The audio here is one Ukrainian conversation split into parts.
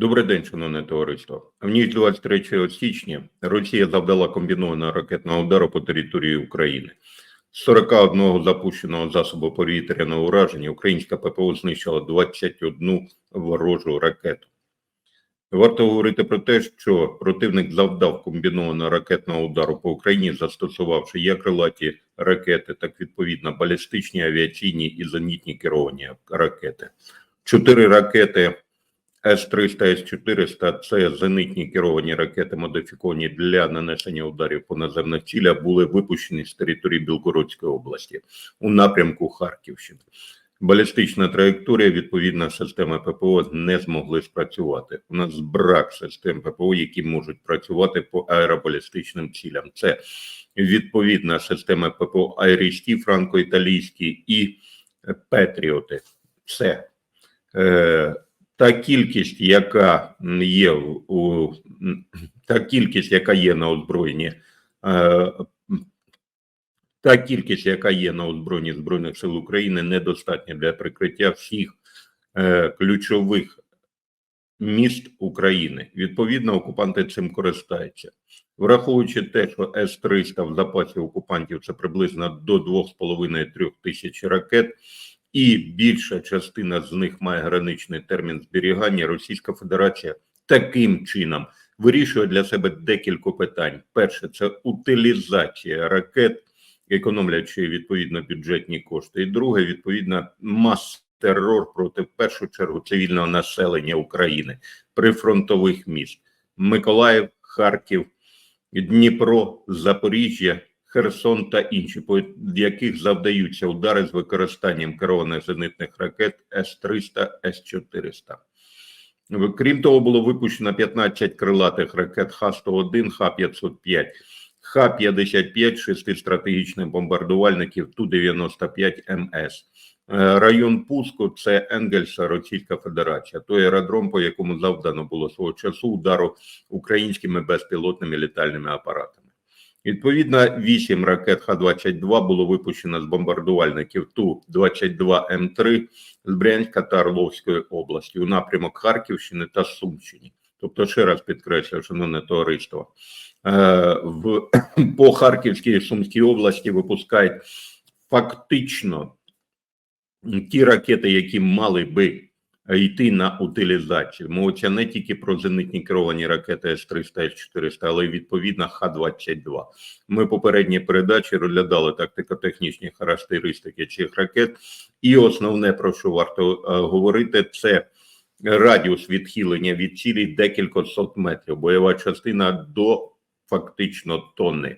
Добрий день, шановне товариство. В ніч 23 січня Росія завдала комбінованого ракетного удару по території України. З 41 запущеного засобу повітряного ураження українська ППО знищила 21 ворожу ракету. Варто говорити про те, що противник завдав комбінованого ракетного удару по Україні, застосувавши як крилаті ракети, так відповідно балістичні, авіаційні і зенітні керовані ракети. Чотири ракети С-300, С-400 – це зенитні керовані ракети, модифіковані для нанесення ударів по наземних цілях, були випущені з території Білгородської області у напрямку Харківщини. Балістична траєкторія, відповідна система ППО не змогли спрацювати. У нас брак систем ППО, які можуть працювати по аеробалістичним цілям. Це відповідна система ППО Айрісті, франко-італійські і Петріоти. Це е, та кількість, яка є у та кількість, яка є на озброєнні, е, та кількість, яка є на озброєнні збройних сил України, недостатня для прикриття всіх е, ключових міст України. Відповідно, окупанти цим користаються, враховуючи те, що С-300 в запасі окупантів це приблизно до 2,5-3 тисяч ракет і більша частина з них має граничний термін зберігання. Російська Федерація таким чином вирішує для себе декілька питань: перше це утилізація ракет, економлячи відповідно бюджетні кошти, і друге, відповідно, мас терор проти в першу чергу цивільного населення України прифронтових міст Миколаїв, Харків, Дніпро, Запоріжжя. Херсон та інші, по яких завдаються удари з використанням керованих зенитних ракет С-300, С-400. Крім того, було випущено 15 крилатих ракет Х-101, Х-505, Х-55, 6 стратегічних бомбардувальників Ту-95 МС. Е, Район пуску це Енгельса, Російська Федерація, той аеродром, по якому завдано було свого часу удару українськими безпілотними літальними апаратами. Відповідно, 8 ракет Х-22 було випущено з бомбардувальників Ту-22М3 з Брянська та Орловської області у напрямок Харківщини та Сумщини. Тобто, ще раз підкреслюю, шановне товариство, е, в по Харківській і Сумській області випускають фактично ті ракети, які мали би йти на утилізацію. Мовиться не тільки про зенитні керовані ракети С-300, С-400, але й відповідно Х-22. Ми попередні передачі розглядали тактико-технічні характеристики цих ракет, і основне про що варто е, говорити, це радіус відхилення від цілі декілька сот метрів, бойова частина до фактично тонни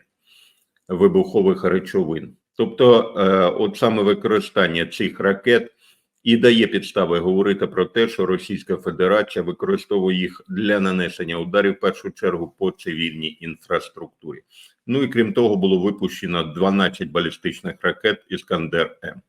вибухових речовин. Тобто, е, от саме використання цих ракет і дає підстави говорити про те, що Російська Федерація використовує їх для нанесення ударів в першу чергу по цивільній інфраструктурі. Ну і крім того, було випущено 12 балістичних ракет Іскандер М.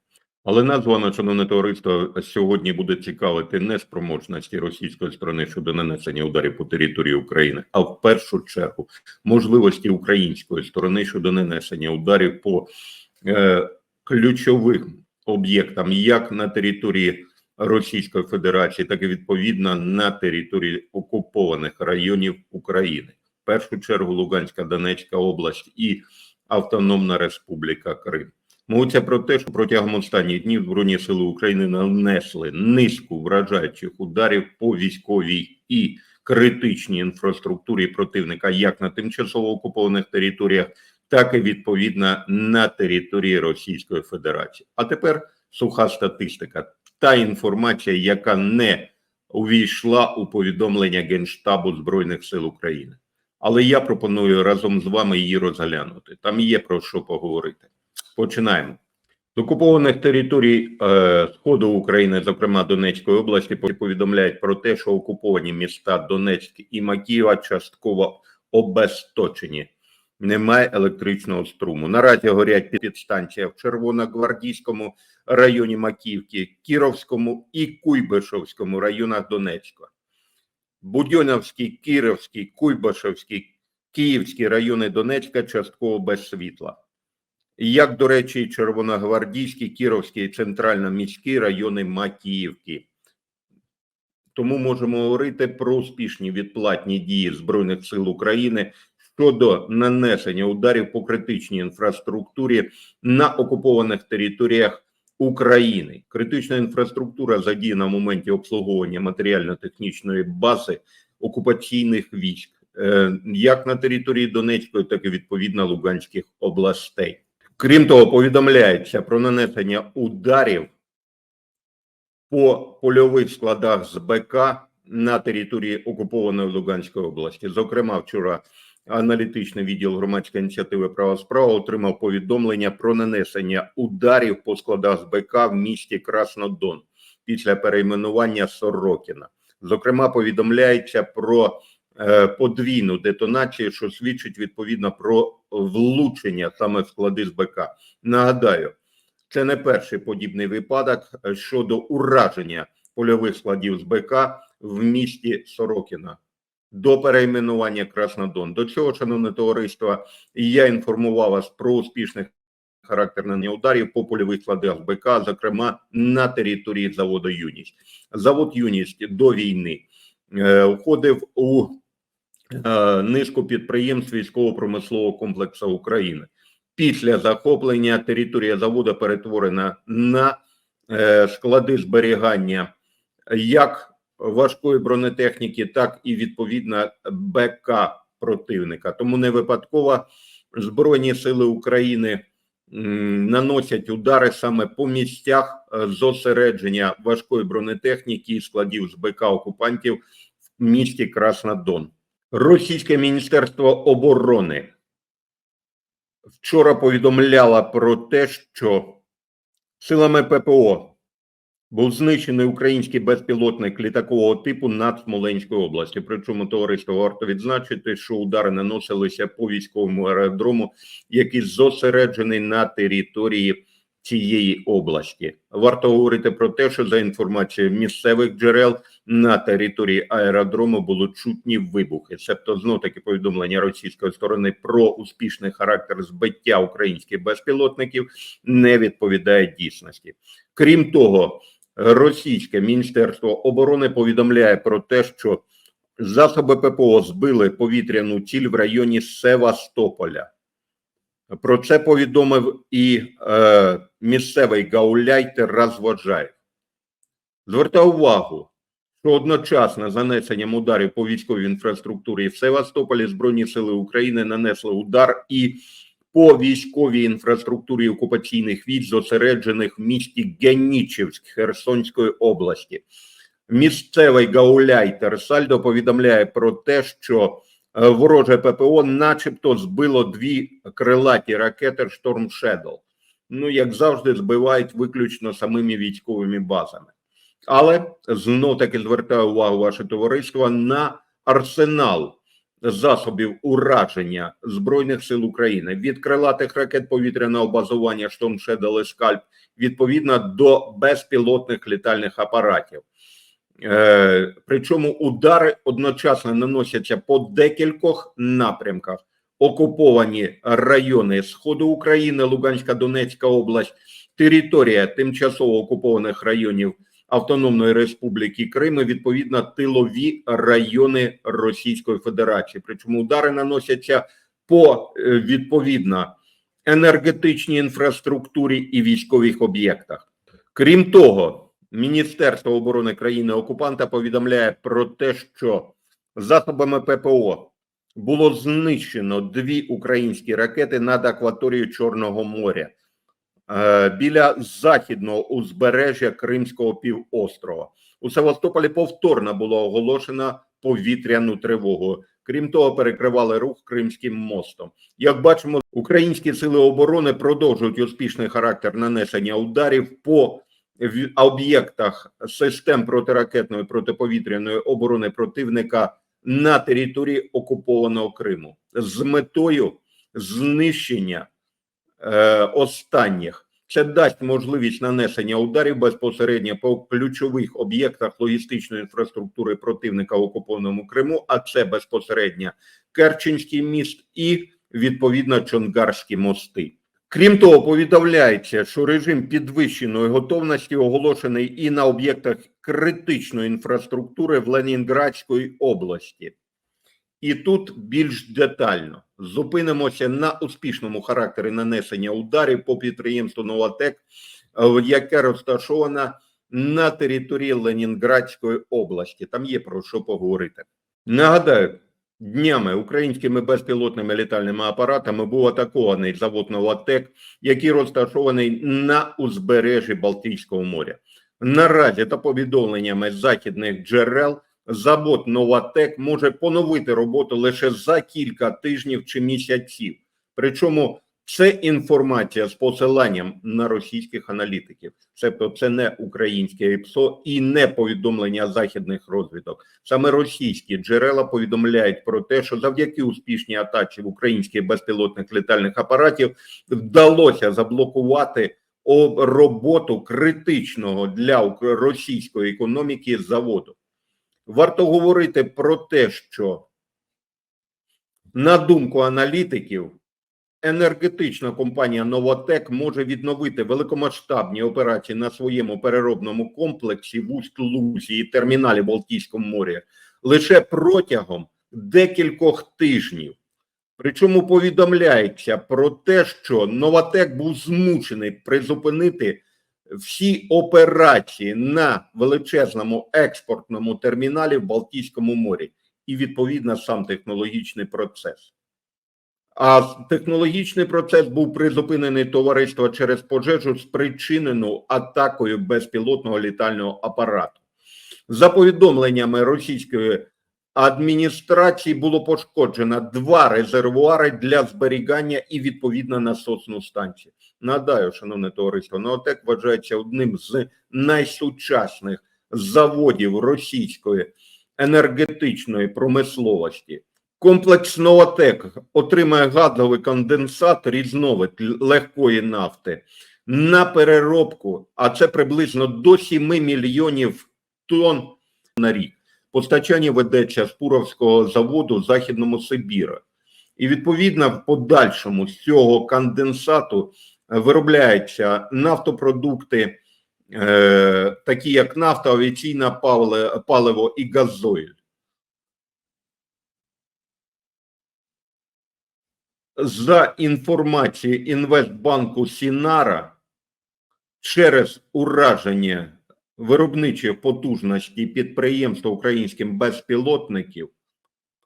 Але названо, шановне товариство, сьогодні буде цікавити не спроможності російської сторони щодо нанесення ударів по території України, а в першу чергу можливості української сторони щодо нанесення ударів по е, ключовим об'єктам як на території Російської Федерації, так і відповідно на території окупованих районів України, в першу чергу Луганська, Донецька область і Автономна Республіка Крим. Мовиться про те, що протягом останніх днів Збройні сили України нанесли низку вражаючих ударів по військовій і критичній інфраструктурі противника, як на тимчасово окупованих територіях, так і відповідно на території Російської Федерації. А тепер суха статистика. Та інформація, яка не увійшла у повідомлення Генштабу Збройних сил України. Але я пропоную разом з вами її розглянути. Там є про що поговорити. Починаємо. З окупованих територій е, Сходу України, зокрема Донецької області, повідомляють про те, що окуповані міста Донецьк і Макіїва частково обесточені немає електричного струму. Наразі горять підстанція в Червоногвардійському районі Макіївки, Кіровському і Куйбишевському районах Донецька. Будьоновський, Кіровський, Куйбишевський, Київські райони Донецька частково без світла. Як, до речі, Червоногвардійський, Кіровський і центрально-міські райони Макіївки. Тому можемо говорити про успішні відплатні дії збройних сил України щодо нанесення ударів по критичній інфраструктурі на окупованих територіях України. Критична інфраструктура задіяна в моменті обслуговування матеріально-технічної бази окупаційних військ, е, як на території Донецької, так і відповідно Луганських областей. Крім того, повідомляється про нанесення ударів по польових складах з БК на території окупованої Луганської області. Зокрема, вчора аналітичний відділ громадської ініціативи права справа отримав повідомлення про нанесення ударів по складах з БК в місті Краснодон після перейменування Сорокіна. Зокрема, повідомляється про е, подвійну детонацію, що свідчить відповідно про влучення саме в склади з БК. Нагадаю, це не перший подібний випадок е, щодо ураження польових складів з БК в місті Сорокіна до перейменування Краснодон. До цього, шановне товариство, я інформував вас про успішних характер нанесення ударів по польових складах БК, зокрема на території заводу Юність. Завод Юність до війни е, входив у е, низку підприємств військово-промислового комплексу України. Після захоплення територія заводу перетворена на е, склади зберігання як важкої бронетехніки, так і відповідно БК противника. Тому не випадково Збройні сили України наносять удари саме по місцях е, зосередження важкої бронетехніки і складів з БК окупантів в місті Краснодон. Російське міністерство оборони вчора повідомляло про те, що силами ППО був знищений український безпілотник літакового типу над Смоленською області. Причому товариство варто відзначити, що удари наносилися по військовому аеродрому, який зосереджений на території цієї області. Варто говорити про те, що за інформацією місцевих джерел на території аеродрому були чутні вибухи. Себто знов таки повідомлення російської сторони про успішний характер збиття українських безпілотників не відповідає дійсності. Крім того, російське міністерство оборони повідомляє про те, що засоби ППО збили повітряну ціль в районі Севастополя. Про це повідомив і е, місцевий гауляй Тарас Воджаєв. Звертаю увагу, що одночасно з нанесенням ударів по військовій інфраструктурі в Севастополі Збройні сили України нанесли удар і по військовій інфраструктурі окупаційних військ, зосереджених в місті Генічівськ Херсонської області. Місцевий гауляй Терсальдо повідомляє про те, що е, вороже ППО, начебто, збило дві крилаті ракети Storm Shadow. Ну, як завжди, збивають виключно самими військовими базами. Але знов таки звертаю увагу ваше товариство на арсенал засобів ураження збройних сил України від крилатих ракет повітряного базування «Шторм Шедел» «Скальп» відповідно до безпілотних літальних апаратів. Е, причому удари одночасно наносяться по декількох напрямках. Окуповані райони Сходу України, Луганська, Донецька область, територія тимчасово окупованих районів Автономної Республіки Крим, і, відповідно, тилові райони Російської Федерації. Причому удари наносяться по е, відповідно енергетичній інфраструктурі і військових об'єктах. Крім того, Міністерство оборони країни окупанта повідомляє про те, що засобами ППО було знищено дві українські ракети над акваторією Чорного моря біля західного узбережжя Кримського півострова. У Севастополі повторно було оголошено повітряну тривогу. Крім того, перекривали рух Кримським мостом. Як бачимо, українські сили оборони продовжують успішний характер нанесення ударів по об'єктах систем протиракетної протиповітряної оборони противника на території окупованого Криму з метою знищення е, останніх. Це дасть можливість нанесення ударів безпосередньо по ключових об'єктах логістичної інфраструктури противника в окупованому Криму, а це безпосередньо Керченський міст і відповідно Чонгарські мости. Крім того, повідомляється, що режим підвищеної готовності оголошений і на об'єктах критичної інфраструктури в Ленінградської області. І тут більш детально зупинимося на успішному характері нанесення ударів по підприємству Новатек, е, яке розташоване на території Ленінградської області. Там є про що поговорити. Нагадаю, днями українськими безпілотними літальними апаратами був атакований завод Новатек, який розташований на узбережжі Балтійського моря. Наразі та повідомленнями західних джерел завод Новатек може поновити роботу лише за кілька тижнів чи місяців. Причому це інформація з посиланням на російських аналітиків, тобто це не українське ІПСО і не повідомлення західних розвідок. Саме російські джерела повідомляють про те, що завдяки успішній атаці в українських безпілотних літальних апаратів вдалося заблокувати роботу критичного для російської економіки заводу. Варто говорити про те, що на думку аналітиків, енергетична компанія Новотек може відновити великомасштабні операції на своєму переробному комплексі в Усть-Лузі і терміналі Балтійського моря лише протягом декількох тижнів. Причому повідомляється про те, що Новатек був змушений призупинити всі операції на величезному експортному терміналі в Балтійському морі і відповідно сам технологічний процес. А технологічний процес був призупинений товариство через пожежу, спричинену атакою безпілотного літального апарату. За повідомленнями російської адміністрації було пошкоджено два резервуари для зберігання і відповідно насосну станцію. Нагадаю, шановне товариство, Новотек вважається одним з найсучасних заводів російської енергетичної промисловості. Комплекс Новотек отримає газовий конденсат, різновид легкої нафти на переробку, а це приблизно до 7 мільйонів тонн на рік. Постачання ведеться з Пуровського заводу Західному Сибіру. І відповідно в подальшому з цього конденсату виробляються нафтопродукти, е, такі як нафта, авіаційне паливо і газоїль. За інформацією інвестбанку Сінара, через ураження виробничої потужності підприємства українським безпілотників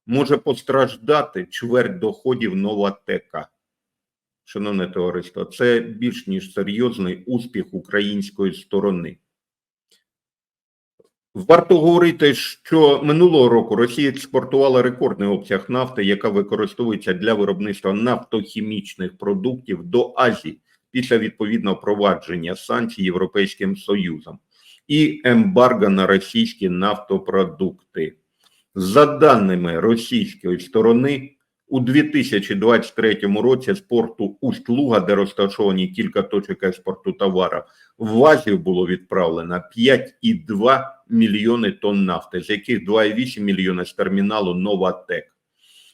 може постраждати чверть доходів Новатека. Шановне товариство, це більш ніж серйозний успіх української сторони. Варто говорити, що минулого року Росія експортувала рекордний обсяг нафти, яка використовується для виробництва нафтохімічних продуктів до Азії після відповідного провадження санкцій Європейським Союзом і ембарго на російські нафтопродукти. За даними російської сторони, у 2023 році з порту Усть-Луга, де розташовані кілька точок експорту товарів, в Азію було відправлено 5,2 мільйони тонн нафти, з яких 2,8 мільйони з терміналу Новатек.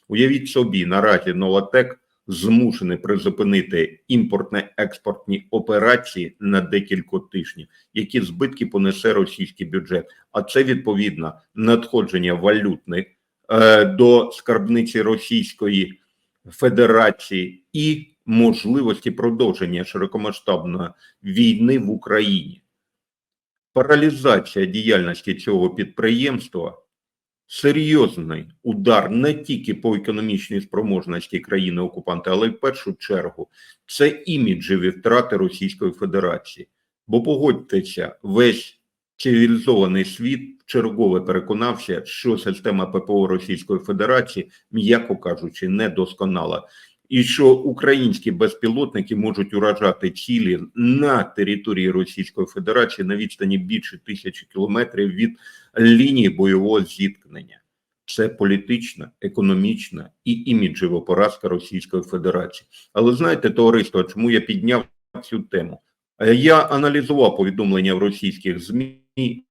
Уявіть собі, наразі Новатек змушений призупинити імпортно-експортні операції на декілька тижнів, які збитки понесе російський бюджет. А це відповідно надходження валютних до скарбниці Російської Федерації і можливості продовження широкомасштабної війни в Україні. Паралізація діяльності цього підприємства серйозний удар не тільки по економічній спроможності країни окупанта, але й в першу чергу це іміджеві втрати Російської Федерації. Бо погодьтеся, весь цивілізований світ чергове переконався, що система ППО Російської Федерації, м'яко кажучи, недосконала. І що українські безпілотники можуть уражати цілі на території Російської Федерації на відстані більше тисячі кілометрів від лінії бойового зіткнення. Це політична, економічна і іміджева поразка Російської Федерації. Але знаєте, товариство, чому я підняв цю тему? Е, Я аналізував повідомлення в російських ЗМІ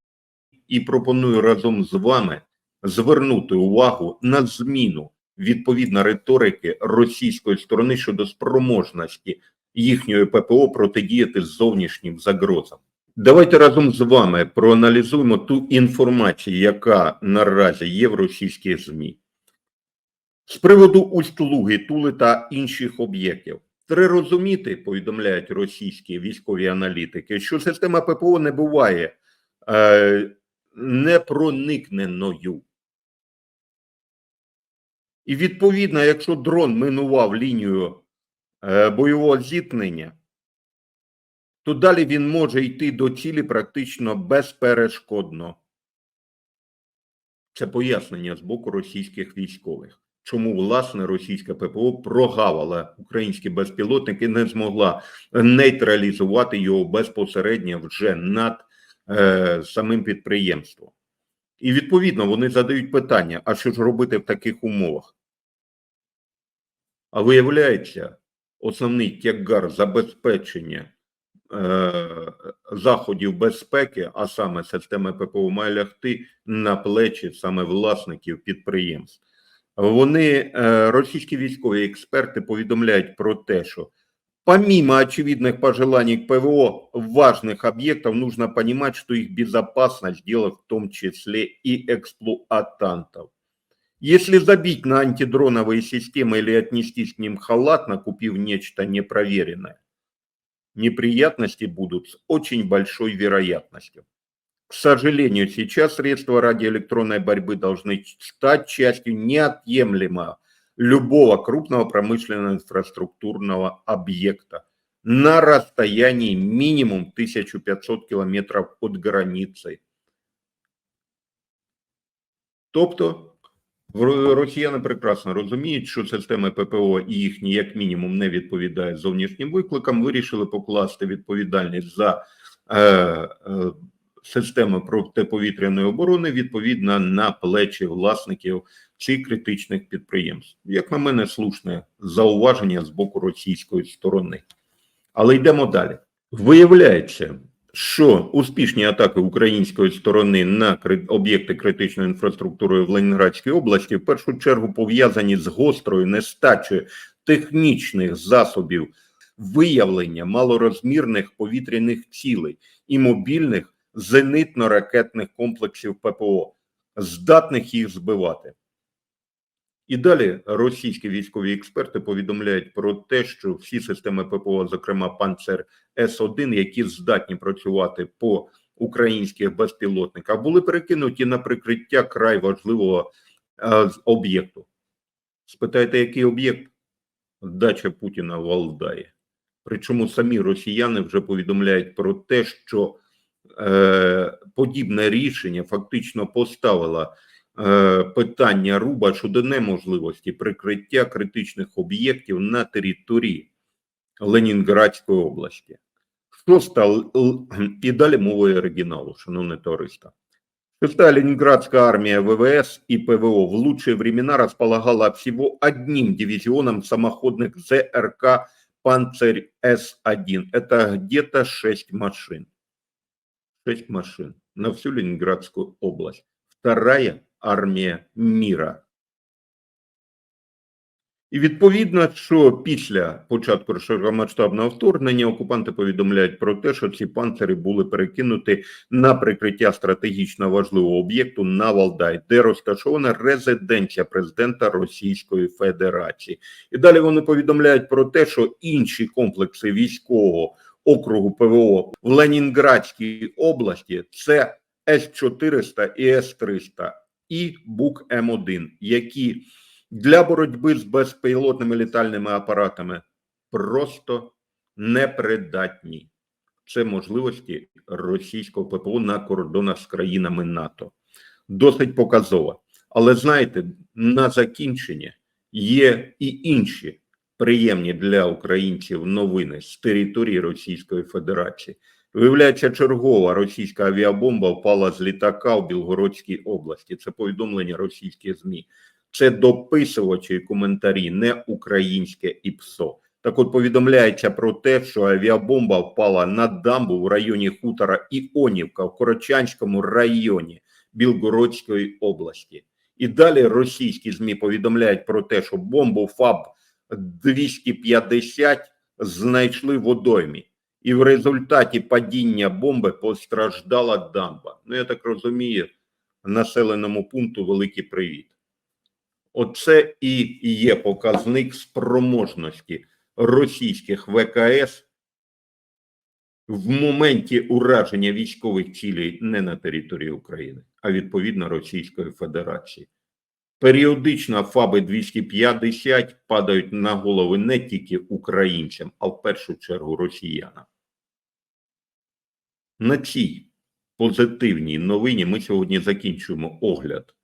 і пропоную разом з вами звернути увагу на зміну відповідно риторики російської сторони щодо спроможності їхньої ППО протидіяти зовнішнім загрозам. Давайте разом з вами проаналізуємо ту інформацію, яка наразі є в російських ЗМІ. З приводу Усть-Луги, Тули та інших об'єктів. Треба розуміти, повідомляють російські військові аналітики, що система ППО не буває е, непроникненою. І відповідно, якщо дрон минував лінію е, бойового зіткнення, то далі він може йти до цілі практично безперешкодно. Це пояснення з боку російських військових. Чому власне російська ППО прогавила українські безпілотники, не змогла нейтралізувати його безпосередньо вже над е, самим підприємством. І відповідно вони задають питання: а що ж робити в таких умовах? А виявляється, основний тягар забезпечення е, заходів безпеки, а саме системи ППО, має лягти на плечі саме власників підприємств. Вони, е, російські військові експерти, повідомляють про те, что помимо очевидных пожеланий к ПВО важных объектов, нужно понимать, что их безопасность дело в том числе и эксплуатантов. Если забить на антидроновые системы или отнестись к ним халатно, купив нечто непроверенное, неприятности будут с очень большой вероятностью. К сожалению, сейчас средства радиоэлектронной борьбы должны стать частью неотъемлемого любого крупного промышленного инфраструктурного объекта на расстоянии минимум 1500 километров от границы. Тобто в- росіяни прекрасно розуміють, що системи ППО і їхні, як мінімум, не відповідають зовнішнім викликам. Вирішили покласти відповідальність за е, е, системи протиповітряної оборони відповідно на плечі власників цих критичних підприємств. Як на мене, слушне зауваження з боку російської сторони. Але йдемо далі. Виявляється, що успішні атаки української сторони на об'єкти критичної інфраструктури в Ленінградській області в першу чергу пов'язані з гострою нестачею технічних засобів виявлення малорозмірних повітряних цілей і мобільних зенитно-ракетних комплексів ППО, здатних їх збивати. І далі російські військові експерти повідомляють про те, що всі системи ППО, зокрема Панцер С-1, які здатні працювати по українських безпілотниках, були перекинуті на прикриття край важливого е, об'єкту. Спитайте, який об'єкт? Дача Путіна в Валдаї. Причому самі росіяни вже повідомляють про те, що е, подібне рішення фактично поставило е, питання руба щодо неможливості прикриття критичних об'єктів на території Ленінградської області. Що стало і далі мовою оригіналу, шановне товариство. Шестая Ленинградская армия ВВС и ПВО в лучшие времена располагала всего одним дивизионом самоходных ЗРК «Панцирь С-1». Это где-то 6 машин. 6 машин на всю Ленинградскую область. Вторая армія міра. І відповідно, що після початку широкомасштабного вторгнення окупанти повідомляють про те, що ці панцири були перекинуті на прикриття стратегічно важливого об'єкту на Валдай, де розташована резиденція президента Російської Федерації. І далі вони повідомляють про те, що інші комплекси військового округу ПВО в Ленінградській області це С-400 і С-300 і БУК М1, які для боротьби з безпілотними літальними апаратами просто непридатні. Це можливості російського ППО на кордонах з країнами НАТО. Досить показово. Але знаєте, на закінчення є і інші приємні для українців новини з території Російської Федерації. Виявляється, чергова російська авіабомба впала з літака в Білгородській області. Це повідомлення російських ЗМІ. Це дописувачі і коментарі, не українське ІПСО. Так от повідомляється про те, що авіабомба впала на дамбу в районі хутора Іонівка в Корочанському районі Білгородської області. І далі російські ЗМІ повідомляють про те, що бомбу ФАБ 250 знайшли в водоймі. І в результаті падіння бомби постраждала дамба. Ну, я так розумію, населеному пункту великий привіт. Оце і є показник спроможності російських ВКС в моменті ураження військових цілей не на території України, а відповідно Російської Федерації. Періодично ФАБи 250 падають на голови не тільки українцям, а в першу чергу росіянам. На цій позитивній новині ми сьогодні закінчуємо огляд